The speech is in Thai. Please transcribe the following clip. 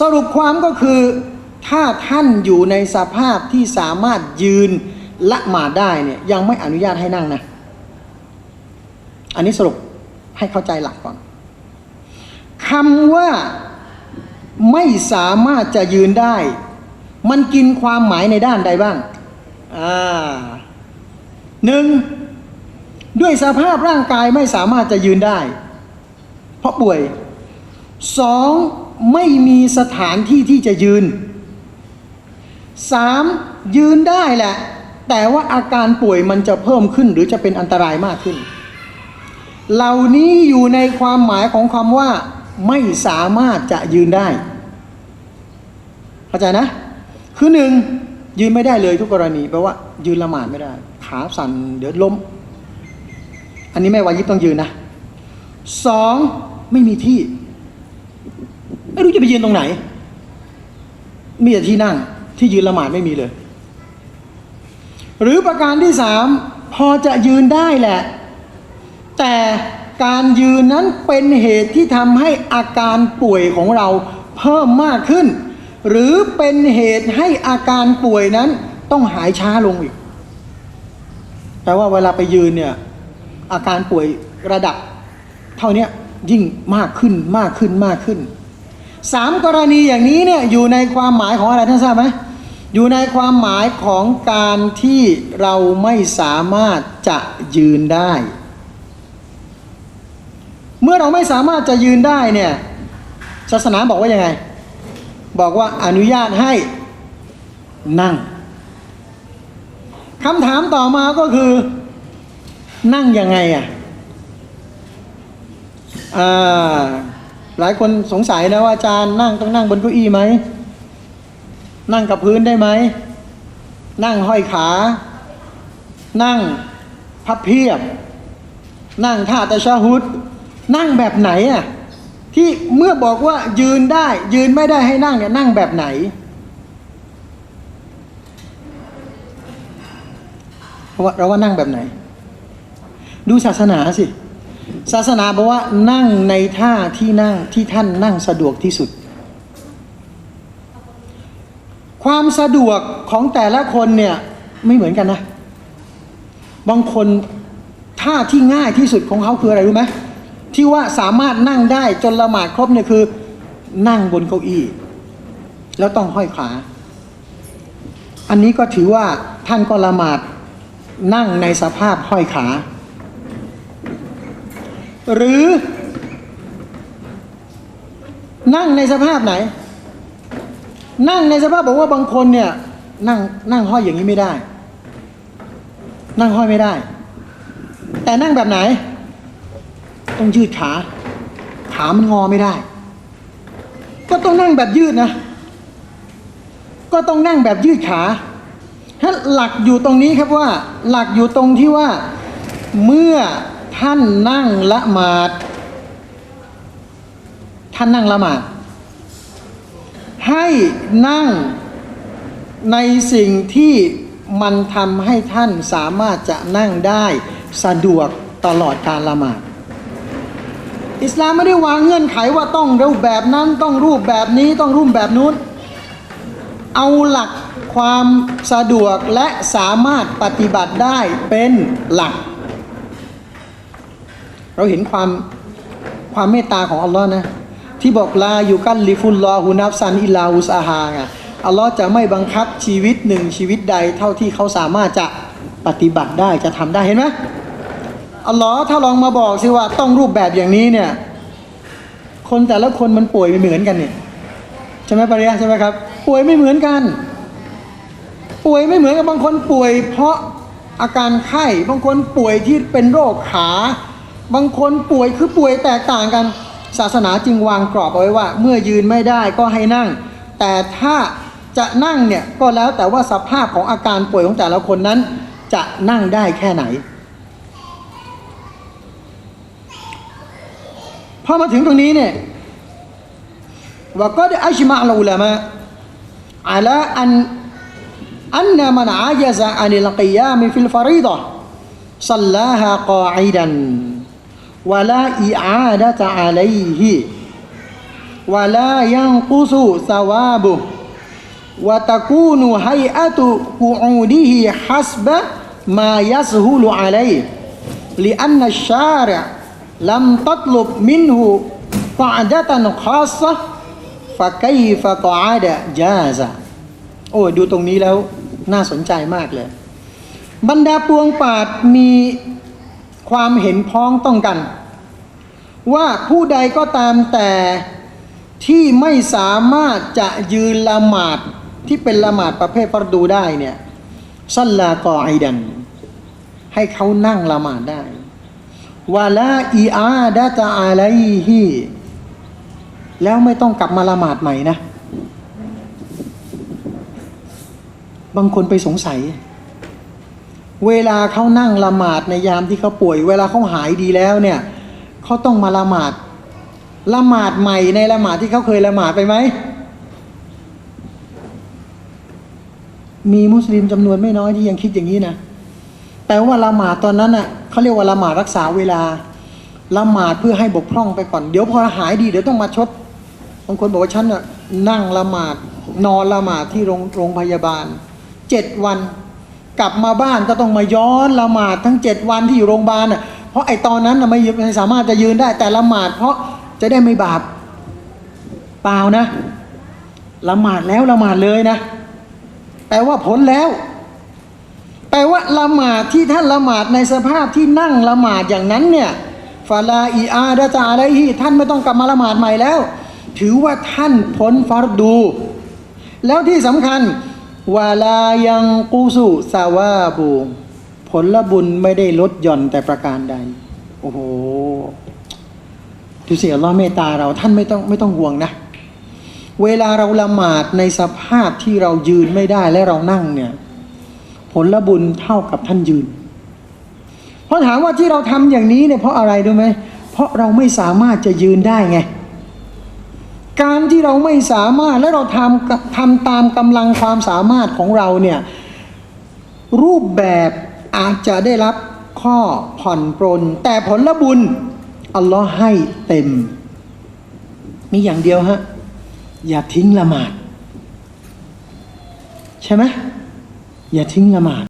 สรุปความก็คือถ้าท่านอยู่ในสภาพที่สามารถยืนละหมาดได้เนี่ยยังไม่อนุญาตให้นั่งนะ อันนี้สรุปให้เข้าใจหลักก่อนคำว่าไม่สามารถจะยืนได้ มันกินความหมายในด้านใดบ้าง อ่าหนึ่งด้วยสภาพร่างกายไม่สามารถจะยืนได้ เพราะป่วย สองไม่มีสถานที่ที่จะยืนสามยืนได้แหละ แต่ว่าอาการป่วยมันจะเพิ่มขึ้นหรือจะเป็นอันตรายมากขึ้น เหล่านี้อยู่ในความหมายของคำว่า ไม่สามารถจะยืนได้เข้าใจนะ คือหนึ่งยืนไม่ได้เลยทุกกรณีแปลว่า ยืนละหมาดไม่ได้ ขาสั่นเดี๋ยวล้ม อันนี้ไม่วายิบต้องยืนนะสองไม่มีที่ ไม่รู้จะไปยืนตรงไหน มีแต่ที่นั่งที่ยืนละหมาดไม่มีเลย หรือประการที่สามพอจะยืนได้แหละ แต่การยืนนั้นเป็นเหตุที่ทำให้อาการป่วยของเราเพิ่มมากขึ้น หรือเป็นเหตุให้อาการป่วยนั้นต้องหายช้าลงอีกแปลว่าเวลาไปยืนเนี่ยอาการป่วยระดับ เท่านี้ยิ่งมากขึ้นมากขึ้นมากขึ้น สามกรณีอย่างนี้เนี่ยอยู่ในความหมายของอะไรท่านทราบไหมอยู่ในความหมายของการที่เราไม่สามารถจะยืนได้ เมื่อเราไม่สามารถจะยืนได้เนี่ยศาสนาบอกว่ายังไง บอกว่าอนุญาตให้นั่งคำถามต่อมาก็คือนั่งยังไงอะอ่า หลายคนสงสัยนะว่าอาจารย์นั่งต้องนั่งบนเก้าอี้ไหม นั่งกับพื้นได้ไหม นั่งห้อยขา นั่งพับเพียบ นั่งท่าตะชาฮุดนั่งแบบไหนอะที่เมื่อบอกว่ายืนได้ ยืนไม่ได้ให้นั่งเนี่ยนั่งแบบไหนเพราะว่าเราว่านั่งแบบไหน ดูศาสนาสิ ศาสนาบอกว่านั่งในท่าที่นั่งที่ท่านนั่งสะดวกที่สุด ความสะดวกของแต่ละคนเนี่ยไม่เหมือนกันนะ บางคนท่าที่ง่ายที่สุดของเขาคืออะไรรู้ไหมที่ว่าสามารถนั่งได้จนละหมาดครบเนี่ยคือ นั่งบนเก้าอี้ แล้วต้องห้อยขา อันนี้ก็ถือว่าท่านก็ละหมาดนั่งในสภาพห้อยขา หรือ นั่งในสภาพไหน นั่งในสภาพบอกว่าบางคนเนี่ยนั่งนั่งห้อยอย่างนี้ไม่ได้ นั่งห้อยไม่ได้ แต่นั่งแบบไหน ต้องยืดขา ขามันงอไม่ได้ ก็ต้องนั่งแบบยืดนะ ก็ต้องนั่งแบบยืดขาถ้าหลักอยู่ตรงนี้ครับว่า หลักอยู่ตรงที่ว่าเมื่อ ท่านนั่งละหมาด ท่านนั่งละหมาด ให้นั่งในสิ่งที่มันทำให้ท่านสามารถจะนั่งได้สะดวกตลอดการละหมาด อิสลามไม่ได้วางเงื่อนไขว่าต้องรูปแบบนั้นต้องรูปแบบนี้ต้องรูปแบบนู้น เอาหลักความสะดวกและสามารถปฏิบัติได้เป็นหลัก เราเห็นความความเมตตาของอัลลอฮ์นะที่บอกลาอยู่กันลิฟุลลอฮุนับซันอิลาอุสอาฮาไงอัลลอฮ์จะไม่บังคับชีวิตหนึ่งชีวิตใดเท่าที่เขาสามารถจะปฏิบัติได้จะทำได้เห็นไหมอัลลอฮ์ถ้าลองมาบอกสิว่าต้องรูปแบบอย่างนี้เนี่ยคนแต่ละคนมันป่วยไม่เหมือนกันเนี่ยใช่ไหมปริยาใช่ไหมครับ ป่วยไม่เหมือนกัน ป่วยไม่เหมือนกับบางคนป่วย เพราะอาการไข้บางคนป่วยที่เป็นโรคขา บางคนป่วยคือป่วยแตกต่างกัน ศาสนาจึงวางกรอบเอาไว้ว่า เมื่อยืนไม่ได้ก็ให้นั่ง แต่ถ้าจะนั่งเนี่ยก็แล้วแต่ว่าสภาพของอาการป่วยของแต่ละคนนั้น จะนั่งได้แค่ไหน พอมาถึงตรงนี้เนี่ยว่าก็ได้อัชมาอัลอุลามะอัลาอัน أن من عجز عن القيام في الفريضة صلاها قاعدا ولا إعادة عليه วะลายังกุสุสวาบุวะตะ wala i'adata alaihi. Wala yanqusu thawabuh wa takunu hay'atu qu'udihi hasba ma yashulu alaihi. Li'anna syari' lam tatlub minhu qa'datan khassah fa kayfa qa'ada jaza. Oh, โอ้ดูตรงนี้แล้วน่าสนใจมากเลย บรรดาปวงปาดมี ความเห็นพ้องต้องกัน ว่าผู้ใดก็ตามแต่ที่ไม่สามารถจะยืนละหมาดที่เป็นละหมาดประเภทฟัรดูได้เนี่ยซัลลากอไอดัน ให้เขานั่งละหมาดได้วาลาอีอาดะตะอาไลฮีแล้วไม่ต้องกลับมาละหมาดใหม่นะ บางคนไปสงสัย เวลาเขานั่งละหมาดในยามที่เขาป่วย เวลาเขาหายดีแล้วเนี่ยเขาต้องมาละหมาดละหมาดใหม่ในละหมาดที่เขาเคยละหมาดไปไหมมีมุสลิมจำนวนไม่น้อยที่ยังคิดอย่างนี้นะแต่ว่าละหมาดตอนนั้นอะเขาเรียกว่าละหมาดรักษาเวลาละหมาดเพื่อให้บกพร่องไปก่อน เดี๋ยวพอหายดีเดี๋ยวต้องมาชดบางคนบอกว่าฉันน่ะนั่งละหมาดนอนละหมาดที่โรงโรงพยาบาลเจ็ดวัน กลับมาบ้านก็ต้องมาย้อนละหมาดทั้งเจ็ดวันที่อยู่โรงพยาบาลน่ะเพราะไอ้ตอนนั้นนะไม่ไม่สามารถจะยืนได้แต่ละหมาด เพราะจะได้ไม่บาปเปล่านะละหมาดแล้วละหมาดเลยนะ แปลว่าผลแล้ว แปลว่าละหมาดที่ท่านละหมาดในสภาพที่นั่งละหมาดอย่างนั้นเนี่ยฟาลาอีอาดะจาอะไรฮีท่านไม่ต้องกลับมาละหมาดใหม่แล้ว ถือว่าท่านพ้นฟารดู แล้วที่สำคัญ วาลายังกูสุสาวาบูผลละบุญไม่ได้ลดหย่อนแต่ประการใด โอ้โหดูสิอัลลอฮ์เมตตาเราท่านไม่ต้องไม่ต้องห่วงนะ เวลาเราละหมาดในสภาพที่เรายืนไม่ได้และเรานั่งเนี่ย ผลบุญเท่ากับท่านยืน เพราะถามว่าที่เราทำอย่างนี้เนี่ยเพราะอะไรรู้ไหมเพราะเราไม่สามารถจะยืนได้ไง การที่เราไม่สามารถและเราทำทำตามกำลังความสามารถของเราเนี่ยรูปแบบอาจจะได้รับข้อผ่อนปรน แต่ผลบุญอัลลอฮ์ให้เต็ม มีอย่างเดียวฮะ อย่าทิ้งละหมาด ใช่ไหมอย่าทิ้งละหมาด